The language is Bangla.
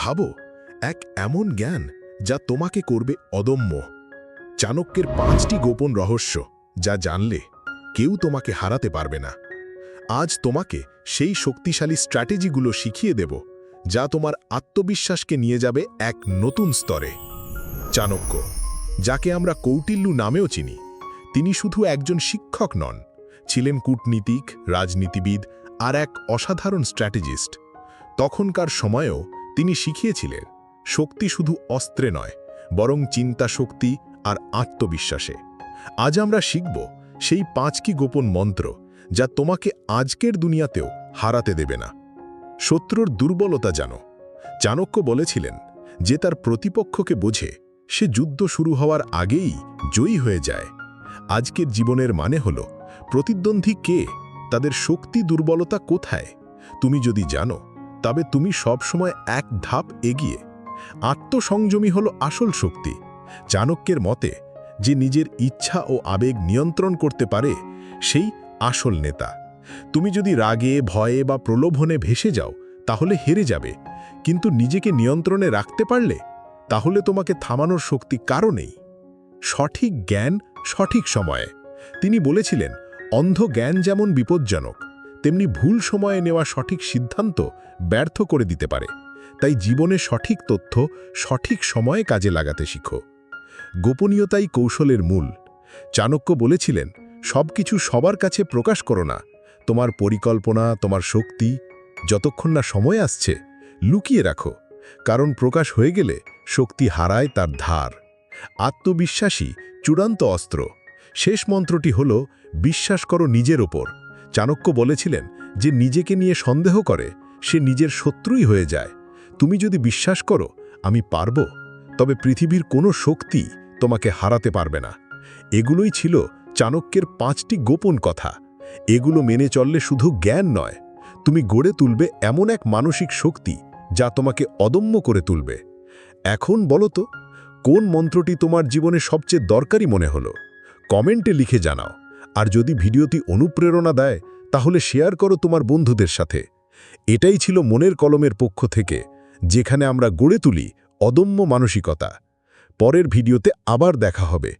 ভাবো, এক এমন জ্ঞান যা তোমাকে করবে অদম্য। চাণক্যের পাঁচটি গোপন রহস্য যা জানলে কেউ তোমাকে হারাতে পারবে না। আজ তোমাকে সেই শক্তিশালী স্ট্র্যাটেজিগুলো শিখিয়ে দেব যা তোমার আত্মবিশ্বাসকে নিয়ে যাবে এক নতুন স্তরে। চাণক্য, যাকে আমরা কৌটিল্যু নামেও চিনি, তিনি শুধু একজন শিক্ষক নন, ছিলেন কূটনীতিক, রাজনীতিবিদ আর এক অসাধারণ স্ট্র্যাটেজিস্ট। তখনকার সময়েও তিনি শিখিয়েছিলেন, শক্তি শুধু অস্ত্রে নয়, বরং চিন্তা শক্তি আর আত্মবিশ্বাসে। আজ আমরা শিখব সেই পাঁচটি গোপন মন্ত্র যা তোমাকে আজকের দুনিয়াতেও হারাতে দেবে না। শত্রুর দুর্বলতা জানো। চাণক্য বলেছিলেন, যে তার প্রতিপক্ষকে বোঝে, সে যুদ্ধ শুরু হওয়ার আগেই জয়ী হয়ে যায়। আজকের জীবনের মানে হল, প্রতিদ্বন্দ্বী কে? তাদের শক্তি দুর্বলতা কোথায়? তুমি যদি জানো তবে তুমি সবসময় এক ধাপ এগিয়ে। আত্মসংযমী হল আসল শক্তি। চাণক্যের মতে, যে নিজের ইচ্ছা ও আবেগ নিয়ন্ত্রণ করতে পারে, সেই আসল নেতা। তুমি যদি রাগে, ভয়ে বা প্রলোভনে ভেসে যাও, তাহলে হেরে যাবে। কিন্তু নিজেকে নিয়ন্ত্রণে রাখতে পারলে, তাহলে তোমাকে থামানোর শক্তি কারও নেই। সঠিক জ্ঞান সঠিক সময়ে। তিনি বলেছিলেন, অন্ধ জ্ঞান যেমন বিপজ্জনক তেমনি ভুল সময়ে নেওয়া সঠিক সিদ্ধান্ত ব্যর্থ করে দিতে পারে। তাই জীবনে সঠিক তথ্য সঠিক সময়ে কাজে লাগাতে শিখো। গোপনীয়তাই কৌশলের মূল। চাণক্য বলেছিলেন, সবকিছু সবার কাছে প্রকাশ করো না। তোমার পরিকল্পনা, তোমার শক্তি, যতক্ষণ না সময় আসছে, লুকিয়ে রাখো। কারণ প্রকাশ হয়ে গেলে শক্তি হারায় তার ধার। আত্মবিশ্বাসী চূড়ান্ত অস্ত্র। শেষ মন্ত্রটি হল, বিশ্বাস করো নিজের ওপর। চাণক্য বলেছিলেন যে নিজেকে নিয়ে সন্দেহ করে, সে নিজের শত্রুই হয়ে যায়। তুমি যদি বিশ্বাস করো, আমি পারব, তবে পৃথিবীর কোনো শক্তি তোমাকে হারাতে পারবে না। এগুলোই ছিল চাণক্যের পাঁচটি গোপন কথা। এগুলো মেনে চললে শুধু জ্ঞান নয়, তুমি গড়ে তুলবে এমন এক মানসিক শক্তি যা তোমাকে অদম্য করে তুলবে। এখন বলো তো, কোন মন্ত্রটি তোমার জীবনে সবচেয়ে দরকারি মনে হলো? কমেন্টে লিখে জানাও। আর যদি ভিডিওটি অনুপ্রেরণা দেয়, তাহলে শেয়ার করো তোমার বন্ধুদের সাথে। এটাই ছিল মনের কলমের পক্ষ থেকে, যেখানে আমরা গড়ে তুলি অদম্য মানসিকতা। পরের ভিডিওতে আবার দেখা হবে।